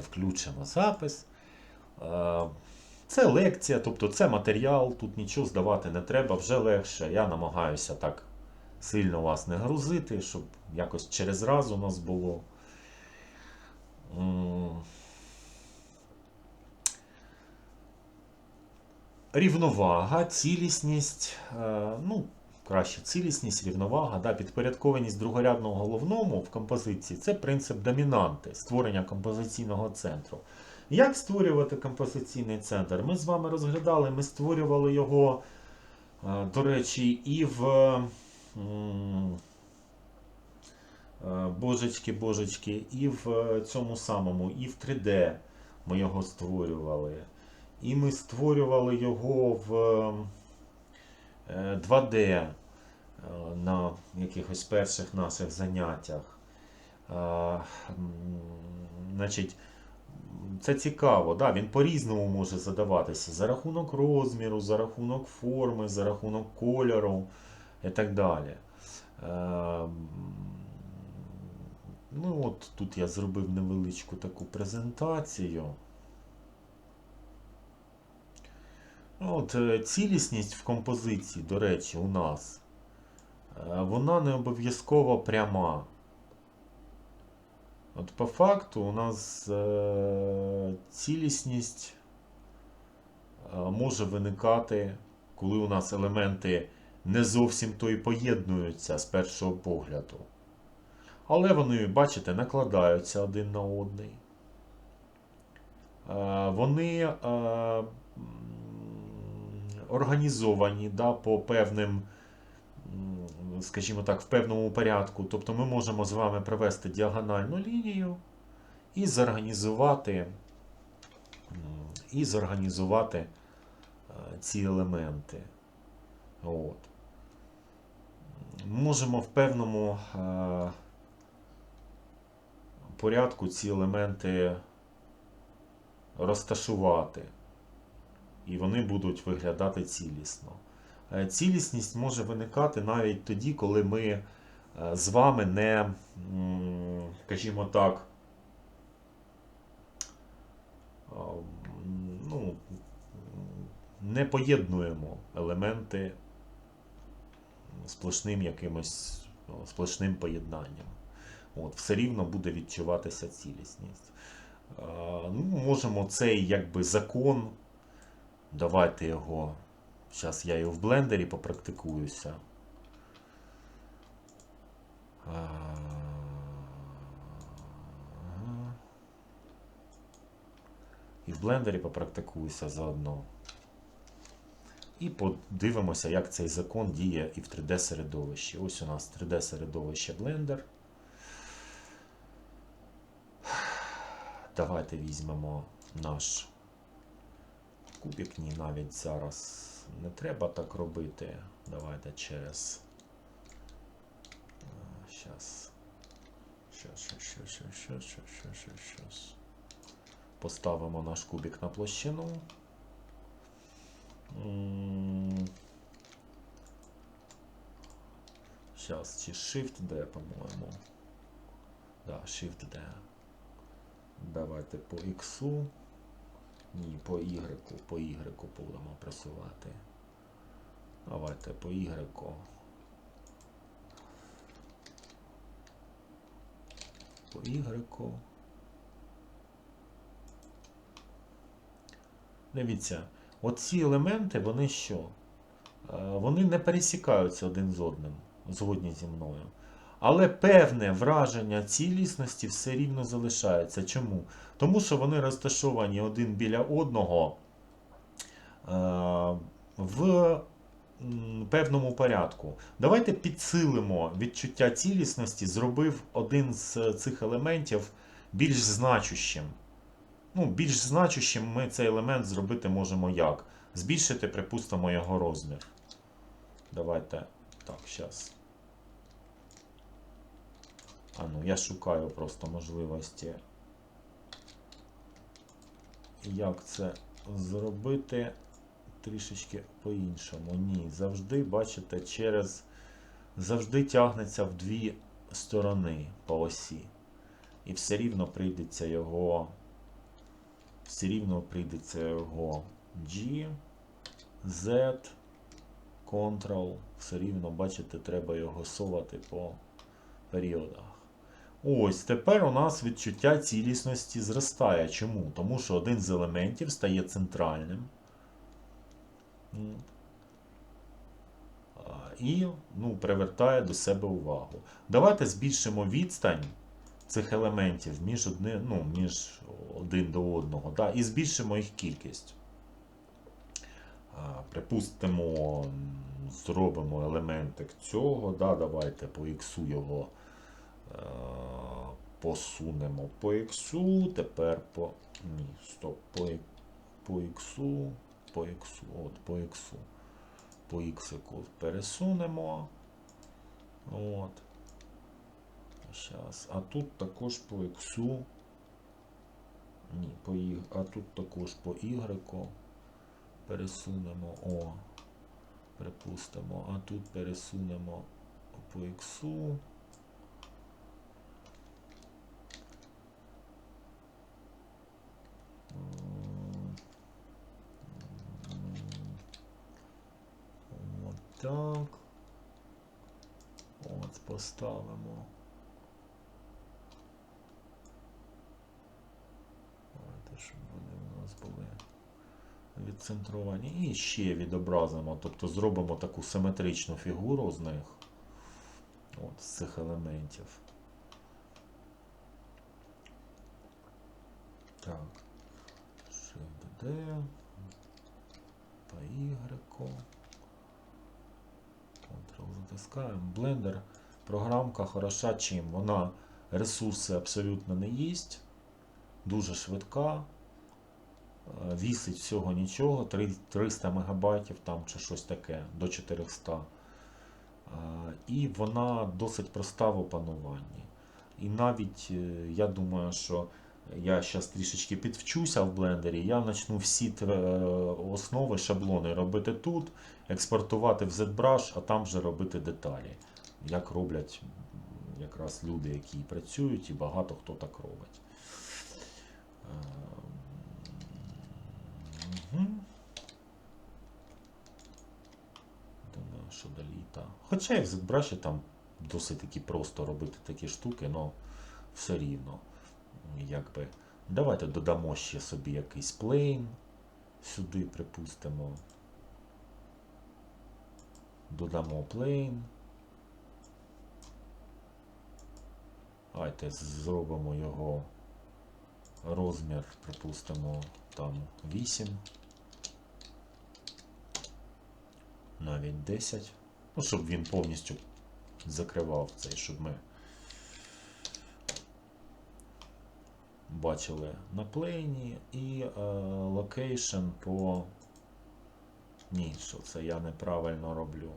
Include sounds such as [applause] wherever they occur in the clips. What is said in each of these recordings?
Включимо запис. Е, Це лекція, тобто це матеріал, тут нічого здавати не треба, вже легше. Я намагаюся так сильно вас не грузити, щоб якось через раз у нас було. Рівновага, цілісність, е, ну, краще цілісність, рівновага, да, підпорядкованість другорядного головному в композиції це принцип домінанти, створення композиційного центру. Як створювати композиційний центр? Ми з вами розглядали, ми створювали його, е, до речі, і в е, божечки, божечки, і в цьому самому, і в 3D ми його створювали. І ми створювали його в е, 2D е, на якихось перших наших заняттях. Е, Значить, це цікаво, да, він по-різному може задаватися за рахунок розміру, за рахунок форми, за рахунок кольору і так далі. Е, Ну, от тут я зробив невеличку таку презентацію. От, е, цілісність в композиції, до речі, у нас, е, вона не обов'язково пряма. От по факту у нас е, цілісність е, може виникати, коли у нас елементи не зовсім то і поєднуються з першого погляду. Але вони, бачите, накладаються один на одний. Е, Вони е, організовані да, по певним, скажімо так, в певному порядку. Тобто ми можемо з вами провести діагональну лінію і зорганізувати, і зорганізувати е, ці елементи. От. Можемо в певному е, порядку ці елементи розташувати. І вони будуть виглядати цілісно. Е, Цілісність може виникати навіть тоді, коли ми е, з вами не, скажімо так, ну, не поєднуємо елементи сплошним якимось сплошним поєднанням. От, все рівно буде відчуватися цілісність. Ну, можемо цей якби закон. Давайте його. Зараз я його в блендері попрактикуюся. І в блендері попрактикуюся заодно. І подивимося, як цей закон діє і в 3D-середовищі. Ось у нас 3D-середовище Blender. Давайте візьмемо наш кубик. Ні, навіть зараз не треба так робити. Давайте через. Щас. Поставимо наш кубик на площину. Зараз, чи Shift-D, по-моєму. Да, Shift-D. Давайте по X. Ні, по Y. По Y будемо працювати. Давайте по Y. По Y. Дивіться, оці елементи, вони що? Е, Вони не пересікаються один з одним, згодні зі мною. Але певне враження цілісності все рівно залишається. Чому? Тому що вони розташовані один біля одного е, в певному порядку. Давайте підсилимо відчуття цілісності, зробив один з цих елементів більш значущим. Ну, більш значущим ми цей елемент зробити можемо як? Збільшити, припустимо, його розмір. Давайте. Так, зараз. А ну, я шукаю просто можливості. Як це зробити трішечки по-іншому. Ні, завжди, бачите, через. Завжди тягнеться в дві сторони по осі. І все рівно прийдеться його все рівно прийдеться його G, Z, Ctrl, все рівно, бачите, треба його совати по періодах. Ось тепер у нас відчуття цілісності зростає. Чому? Тому що один з елементів стає центральним. І ну, привертає до себе увагу. Давайте збільшимо відстань цих елементів між, одни, ну, між один до одного. Да? І збільшимо їх кількість. Припустимо, зробимо елементик цього. Да? Давайте по іксу його посунемо по іксу. Тепер по. Ні, стоп, по, по іксу, по іксу, от, по іксу. По іксику пересунемо. От. Щас. А тут також по іксу. Ні, по і... а тут також по Y пересунемо. О. Припустимо. А тут пересунемо по іксу. Поставимо. Давайте, щоб вони у нас були відцентровані. І ще відобразимо, тобто зробимо таку симетричну фігуру з них. От, з цих елементів. Так. Shift D. По. Ctrl затискаємо. Blender програмка хороша чим? Вона ресурси абсолютно не їсть, дуже швидка, е, вісить всього нічого, 300 мегабайтів там чи щось таке, до 400. Е, І вона досить проста в опануванні. І навіть е, я думаю, що я зараз трішечки підвчуся в блендері, я почну всі основи, шаблони робити тут, експортувати в ZBrush, а там вже робити деталі. Як роблять якраз люди, які працюють, і багато хто так робить. Думаю, що до літа. Хоча в ZBrush там досить таки просто робити такі штуки, але все рівно. Якби. Давайте додамо ще собі якийсь плейн. Сюди припустимо. Додамо плейн. Давайте зробимо його розмір, припустимо, там 8. Навіть 10. Ну, щоб він повністю закривав цей, щоб ми бачили на плейні і локейшн по. Ні, що це я неправильно роблю.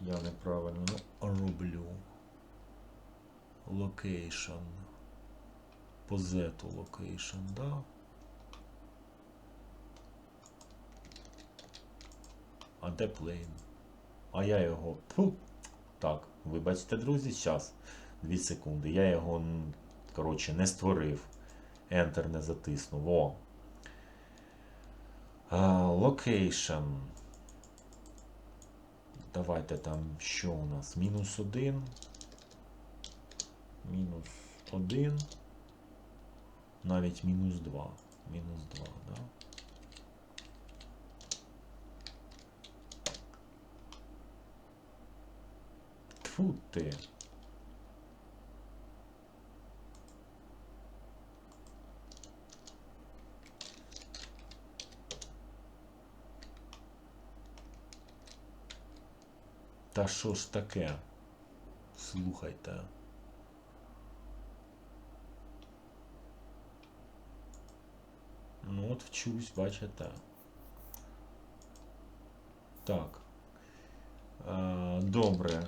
Я неправильно роблю. Локейшн. По Z локейшн, да? А де плейн? А я його. Фу. Так, вибачте, друзі, зараз. 2 секунди. Я його, коротше, не створив. Enter не затиснув. О. Локейшн. Давайте там що у нас? Мінус 1. Мінус 1. Навіть мінус 2. Мінус 2, да? Тьфу ти. Та що ж таке? Слухайте. Ну от вчусь, бачите. Так. Е, добре.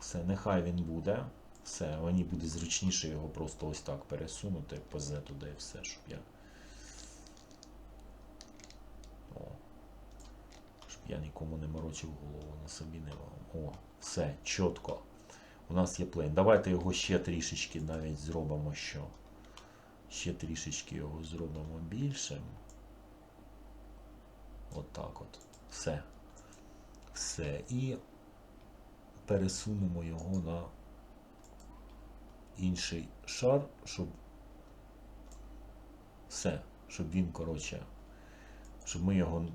Все, нехай він буде. Все, мені буде зручніше його просто ось так пересунути Z туди і все, щоб я. О. Щоб я нікому не морочив голову на собі не вам. О, все, чітко. У нас є плейн. Давайте його ще трішечки навіть зробимо що. Ще трішечки його зробимо більшим. Отак от. Все. Все. І пересунемо його на інший шар, щоб все, щоб він, коротше, щоб ми його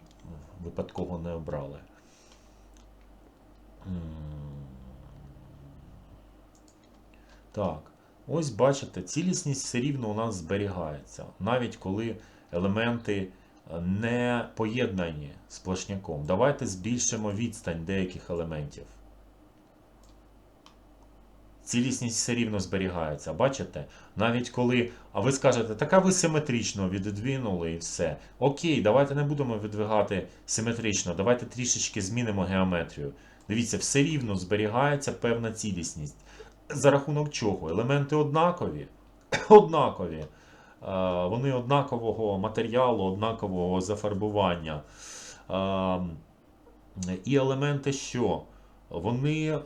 випадково не обрали. Так, ось бачите, цілісність все рівно у нас зберігається, навіть коли елементи е, не поєднані сплошняком. Давайте збільшимо відстань деяких елементів. Цілісність все рівно зберігається. Бачите? Навіть коли. А ви скажете, така ви симетрично віддвинули і все. Окей, давайте не будемо віддвигати симетрично, давайте трішечки змінимо геометрію. Дивіться, все рівно зберігається певна цілісність. За рахунок чого? Елементи однакові. [coughs] однакові. Е, Вони однакового матеріалу, однакового зафарбування. Е, І елементи що? Вони е,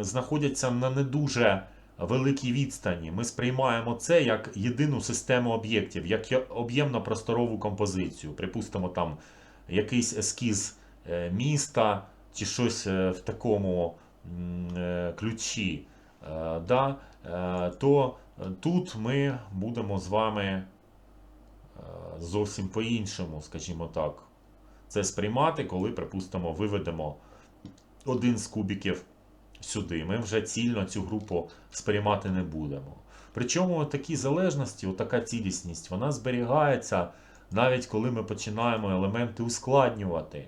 знаходяться на не дуже великій відстані. Ми сприймаємо це як єдину систему об'єктів, як об'ємно-просторову композицію. Припустимо, там якийсь ескіз е, міста чи щось е, в такому ключі. е, Да? Е, То е, тут ми будемо з вами е, зовсім по-іншому, скажімо так, це сприймати, коли, припустимо, виведемо один з кубіків сюди. Ми вже цільно цю групу сприймати не будемо. Причому такі залежності, така цілісність, вона зберігається навіть коли ми починаємо елементи ускладнювати.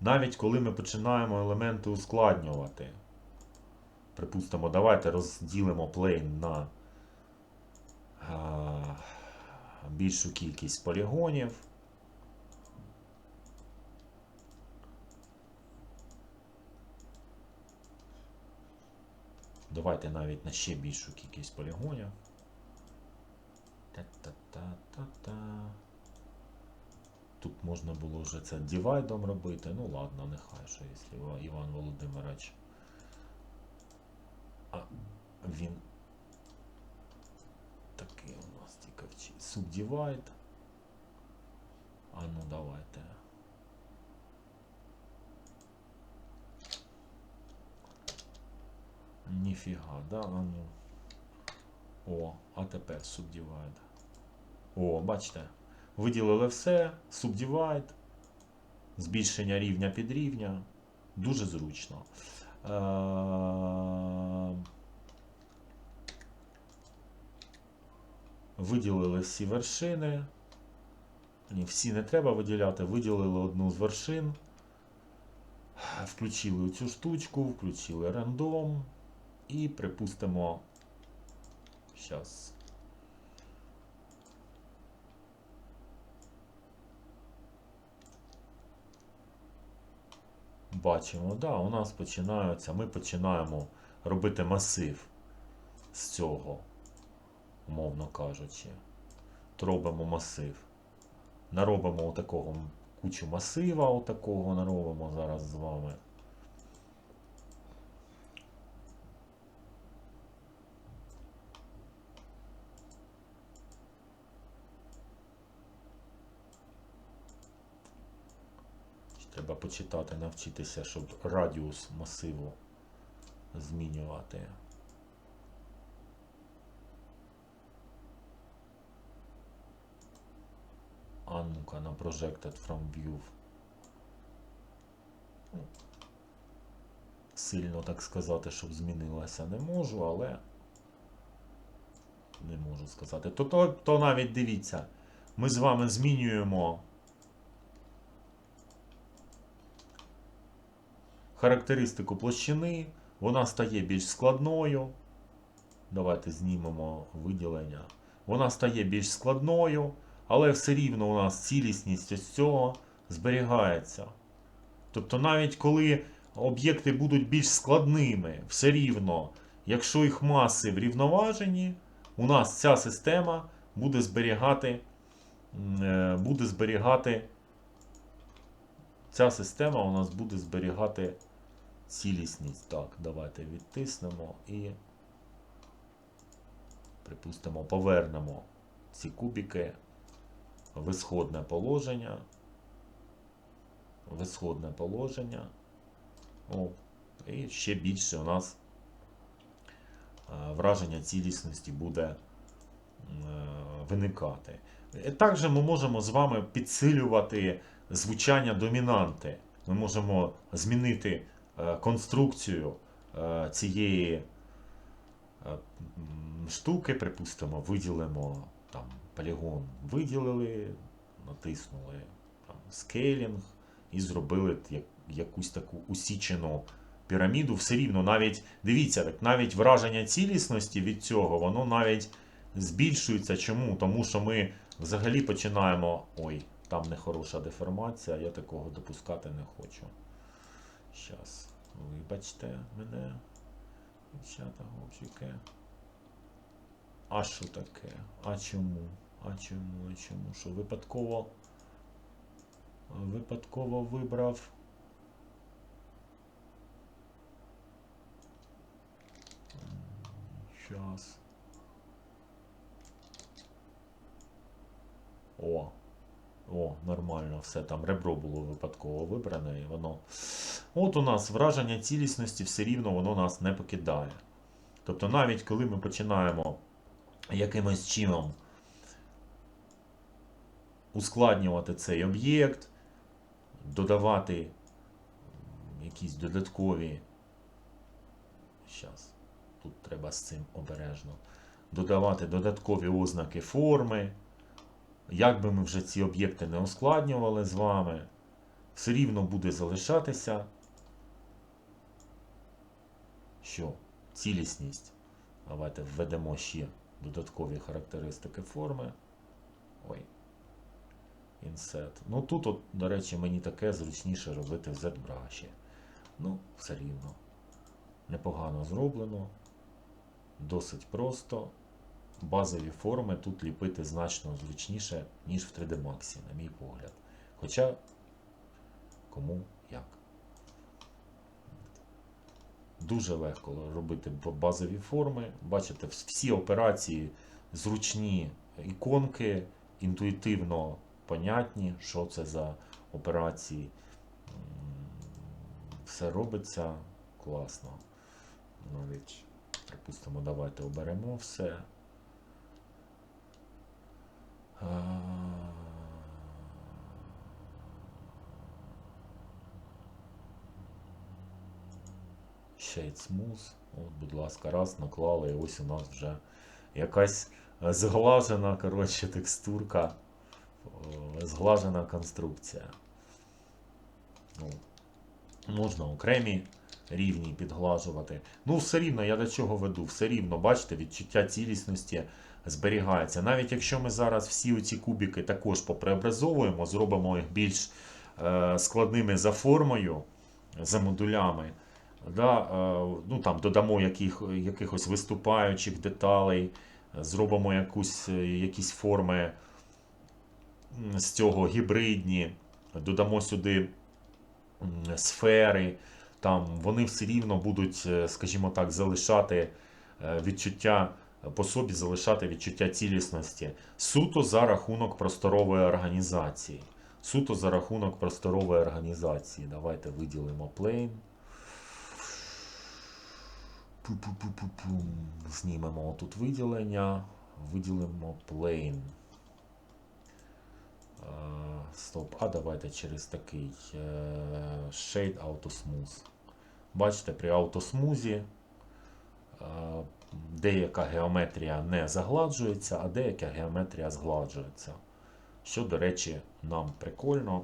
Навіть коли ми починаємо елементи ускладнювати. Припустимо, давайте розділимо плейн на а, більшу кількість полігонів. Давайте навіть на ще більшу кількість полігонів. Та-та-та-та-та. Тут можна було вже це дівайдом робити. Ну ладно, нехай що, якщо Іван Володимирович. А він такий у нас вчить. Subdivide. А ну давайте. Ніфіга, да? А ну. О, а тепер Subdivide. О, бачите. Виділили все, Subdivide. Збільшення рівня під рівня. Дуже зручно. Е, Виділили всі вершини. Ні, всі не треба виділяти. Виділили одну з вершин. Включили цю штучку, включили рандом. І припустимо. Зараз. Бачимо, да, у нас починаються, ми починаємо робити масив з цього, умовно кажучи. Робимо масив. Наробимо отакого кучу масива, отакого наробимо зараз з вами. Ще Треба почитати, навчитися, щоб радіус масиву змінювати. А ну-ка, на Projected from View. Сильно так сказати, щоб змінилося не можу, але не можу сказати. То, то, то навіть дивіться, ми з вами змінюємо характеристику площини, вона стає більш складною. Давайте знімемо виділення. Вона стає більш складною, але все рівно у нас цілісність ось цього зберігається. Тобто, навіть коли об'єкти будуть більш складними, все рівно, якщо їх маси врівноважені, у нас ця система буде зберігати, е, буде зберігати ця система у нас буде зберігати цілісність. Так, давайте відтиснемо і Припустимо, повернемо ці кубики в ісходне положення. В ісходне положення. О, і ще більше у нас е, враження цілісності буде е, виникати. Е, Також ми можемо з вами підсилювати звучання домінанти. Ми можемо змінити конструкцію е, цієї е, штуки, припустимо, виділимо там полігон, виділили, натиснули там, скейлінг і зробили як, якусь таку усічену піраміду. Все рівно навіть дивіться, так навіть враження цілісності від цього, воно навіть збільшується. Чому? Тому що ми взагалі починаємо. Ой, там нехороша деформація, я такого допускати не хочу. Щас, вибачте мене, дівчата, хлопчики. А що таке? А чому? А чому? А чому? Що випадково? Випадково вибрав. Щас. О. О, нормально, все там ребро було випадково вибране, і воно. От у нас враження цілісності все рівно воно нас не покидає. Тобто, навіть коли ми починаємо якимось чином ускладнювати цей об'єкт, додавати якісь додаткові. Щас, тут треба з цим обережно. Додавати додаткові ознаки форми. Як би ми вже ці об'єкти не ускладнювали з вами, все рівно буде залишатися, що цілісність. Давайте введемо ще додаткові характеристики форми. Ой. Inset. Ну тут, от, до речі, мені таке зручніше робити в ZBrush. Ну, все рівно. Непогано зроблено. Досить просто. Базові форми тут ліпити значно зручніше, ніж в 3D Max, на мій погляд. Хоча, кому як. Дуже легко робити базові форми. Бачите, всі операції зручні іконки, інтуїтивно понятні, що це за операції. Все робиться класно. Навіть, припустимо, давайте оберемо все. Shade Smooth. От, будь ласка, раз наклали, і ось у нас вже якась зглажена, коротше, текстурка, е, зглажена конструкція. Ну, можна окремі рівні підглажувати. Ну, все рівно, я до чого веду, все рівно, бачите, відчуття цілісності зберігається. Навіть якщо ми зараз всі оці кубики також попреобразовуємо, зробимо їх більш е, складними за формою, за модулями, да, е, ну, там, додамо яких, якихось виступаючих деталей, зробимо якусь, е, якісь форми з цього гібридні, додамо сюди сфери, там вони все рівно будуть, скажімо так, залишати відчуття по собі залишати відчуття цілісності суто за рахунок просторової організації. Суто за рахунок просторової організації. Давайте виділимо plane. Знімемо тут виділення. Виділимо. Е, Стоп. А давайте через такий е, Shade Auto Smooth. Бачите, при автосмузі деяка геометрія не загладжується, а деяка геометрія згладжується. Що, до речі, нам прикольно,